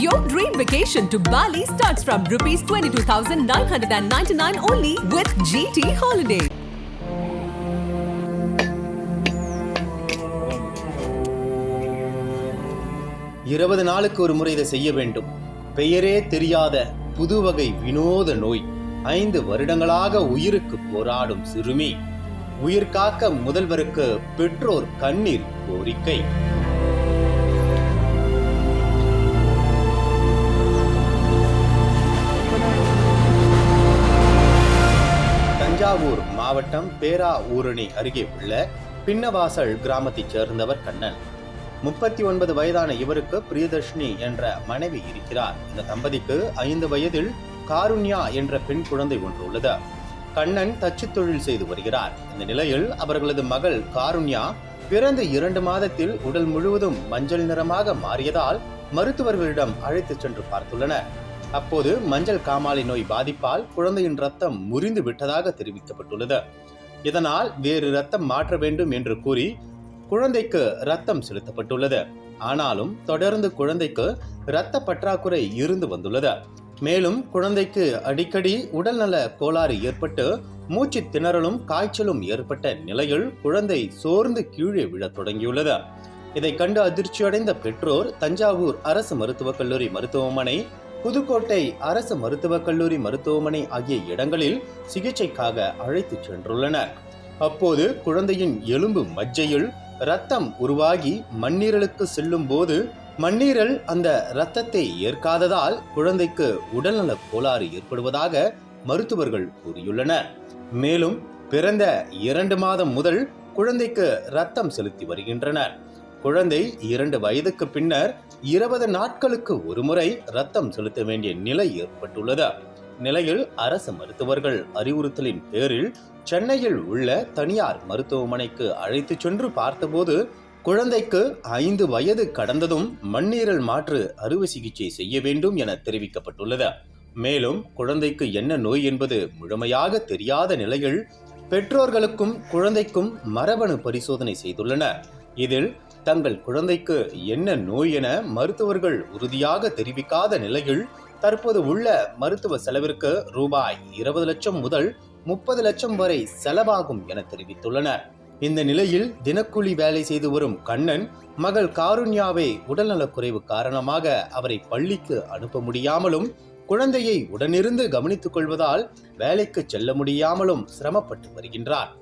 Your dream vacation to Bali starts from rupees 22,999 only with GT Holiday. இருபது நாளுக்கு ஒரு முறை இதை செய்ய வேண்டும். பெயரே தெரியாத புதுவகை வினோத நோய். ஐந்து வருடங்களாக உயிருக்கு போராடும் சிறுமி. உயிர் காக்க முதல்வருக்கு பெற்றோர் கண்ணீர் கோரிக்கை. மாவட்டம் பேரா ஊரணி அருகே உள்ள பின்னவாசல் கிராமத்தைச் சேர்ந்தவர் கண்ணன். முப்பத்தி ஒன்பது வயதான இவருக்கு பிரியதர்ஷினி என்ற மனைவி இருக்கிறார். இந்த தம்பதிக்கு ஐந்து வயதில் காருண்யா என்ற பெண் குழந்தை ஒன்று உள்ளது. கண்ணன் தச்சு தொழில் செய்து வருகிறார். இந்த நிலையில் அவர்களது மகள் காருண்யா பிறந்த இரண்டு மாதத்தில் உடல் முழுவதும் மஞ்சள் நிறமாக மாறியதால் மருத்துவர்களிடம் அழைத்துச் சென்று பார்த்துள்ளனர். அப்போது மஞ்சள் காமாலை நோய் பாதிப்பால் குழந்தையின் ரத்தம் முறிந்து விட்டதாக தெரிவிக்கப்பட்டுள்ளது. இதனால் வேறு ரத்தம் மாற்ற வேண்டும் என்று கூறி குழந்தைக்கு ரத்தம் செலுத்தப்பட்டுள்ளது. ஆனாலும் தொடர்ந்து குழந்தைக்கு இரத்த பற்றாக்குறை இருந்து வந்துள்ளது. மேலும் குழந்தைக்கு அடிக்கடி உடல்நல கோளாறு ஏற்பட்டு மூச்சு திணறலும் காய்ச்சலும் ஏற்பட்ட நிலையில் குழந்தை சோர்ந்து கீழே விழத் தொடங்கியுள்ளது. இதை கண்டு அதிர்ச்சியடைந்த பெற்றோர் தஞ்சாவூர் அரசு மருத்துவக் கல்லூரி மருத்துவமனை புதுக்கோட்டை அரசு மருத்துவக் கல்லூரி மருத்துவமனை ஆகிய இடங்களில் சிகிச்சைக்காக அழைத்துச் சென்றுள்ளனர். அப்போது குழந்தையின் எலும்பு மஜ்ஜையில் ரத்தம் உருவாகி மண்ணீரலுக்கு செல்லும் போது மண்ணீரல் அந்த இரத்தத்தை ஏற்காததால் குழந்தைக்கு உடல்நலக் கோளாறு ஏற்படுவதாக மருத்துவர்கள் கூறியுள்ளனர். மேலும் பிறந்த இரண்டு மாதம் முதல் குழந்தைக்கு ரத்தம் செலுத்தி வருகின்றனர். குழந்தை இரண்டு வயதுக்கு பின்னர் இருபது நாட்களுக்கு ஒருமுறை ரத்தம் செலுத்த வேண்டிய நிலை ஏற்பட்டுள்ளது. நிலையில் அரசு மருத்துவர்கள் அறிவுறுத்தலின் பேரில் சென்னையில் உள்ள தனியார் மருத்துவமனைக்கு அழைத்துச் சென்று பார்த்தபோது குழந்தைக்கு ஐந்து வயது கடந்ததும் மண்ணீரல் மாற்று அறுவை சிகிச்சை செய்ய வேண்டும் என தெரிவிக்கப்பட்டுள்ளது. மேலும் குழந்தைக்கு என்ன நோய் என்பது முழுமையாக தெரியாத நிலையில் பெற்றோர்களுக்கும் குழந்தைக்கும் மரபணு பரிசோதனை செய்துள்ளனர். இதில் தங்கள் குழந்தைக்கு என்ன நோய் என மருத்துவர்கள் உறுதியாக தெரிவிக்காத நிலையில் தற்போது உள்ள மருத்துவ செலவிற்கு ரூபாய் இருபது லட்சம் முதல் முப்பது லட்சம் வரை செலவாகும் என தெரிவித்துள்ளனர். இந்த நிலையில் தினக்கூலி வேலை செய்து வரும் கண்ணன் மகள் காருண்யாவை உடல்நலக்குறைவு காரணமாக அவரை பள்ளிக்கு அனுப்ப முடியாமலும் குழந்தையை உடனிருந்து கவனித்துக் கொள்வதால் வேலைக்கு செல்ல முடியாமலும் சிரமப்பட்டு வருகின்றார்.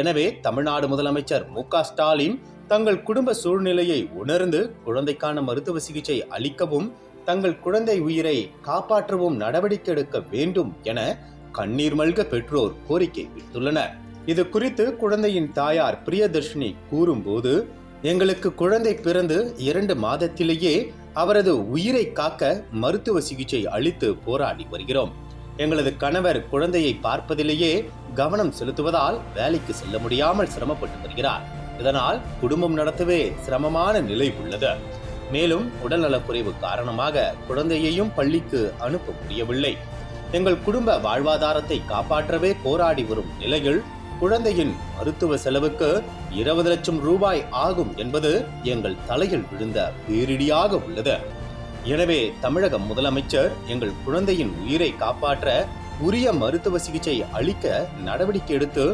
எனவே தமிழ்நாடு முதலமைச்சர் மு ஸ்டாலின் தங்கள் குடும்ப சூழ்நிலையை உணர்ந்து குழந்தைக்கான மருத்துவ சிகிச்சை அளிக்கவும் தங்கள் குழந்தை உயிரை காப்பாற்றவும் நடவடிக்கை எடுக்க வேண்டும் என கண்ணீர் மல்க பெற்றோர் கோரிக்கை விடுத்துள்ளனர். இது குறித்து குழந்தையின் தாயார் பிரியதர்ஷினி கூறும்போது எங்களுக்கு குழந்தை பிறந்து இரண்டு மாதத்திலேயே அவரது உயிரை காக்க மருத்துவ சிகிச்சை அளித்து போராடி வருகிறோம். எங்களது கணவர் குழந்தையை பார்ப்பதிலேயே கவனம் செலுத்துவதால் வேலைக்கு செல்ல முடியாமல் சிரமப்பட்டு வருகிறார். இதனால் குடும்பம் நடத்தவே சிரமமான நிலை உள்ளது. மேலும் உடல்நலக்குறைவு காரணமாக குழந்தையையும் பள்ளிக்கு அனுப்ப முடியவில்லை. எங்கள் குடும்ப வாழ்வாதாரத்தை காப்பாற்றவே போராடி வரும் நிலையில் குழந்தையின் மருத்துவ செலவுக்கு இருபது லட்சம் ரூபாய் ஆகும் என்பது எங்கள் தலையில் விழுந்த பேரிடியாக உள்ளது. எனவே தமிழக முதலமைச்சர் எங்கள் குழந்தையின் உயிரை காப்பாற்ற உரிய மருத்துவ சிகிச்சை அளிக்க நடவடிக்கை எடுத்து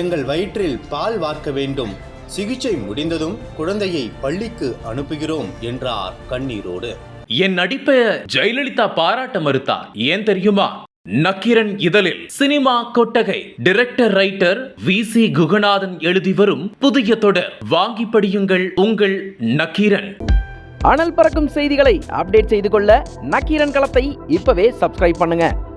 எங்கள் வயிற்றில் பால் வார்க்க வேண்டும் சிகிச்சை முடிந்ததும் குழந்தையை பள்ளிக்கு அனுப்புகிறோம் என்றார் கண்ணீரோடு. என் நடிப்பை ஜெயலலிதா பாராட்ட மறுத்தார் ஏன் தெரியுமா? நக்கீரன் இதழில் சினிமா கொட்டகை. Director writer V C Guganathan எழுதி வரும் புதிய தொடர். வாங்கி படியுங்கள் உங்கள் நக்கீரன். அனல் பறக்கும் செய்திகளை அப்டேட் செய்து கொள்ள நக்கீரன் களத்தை இப்பவே சப்ஸ்கிரைப் பண்ணுங்க.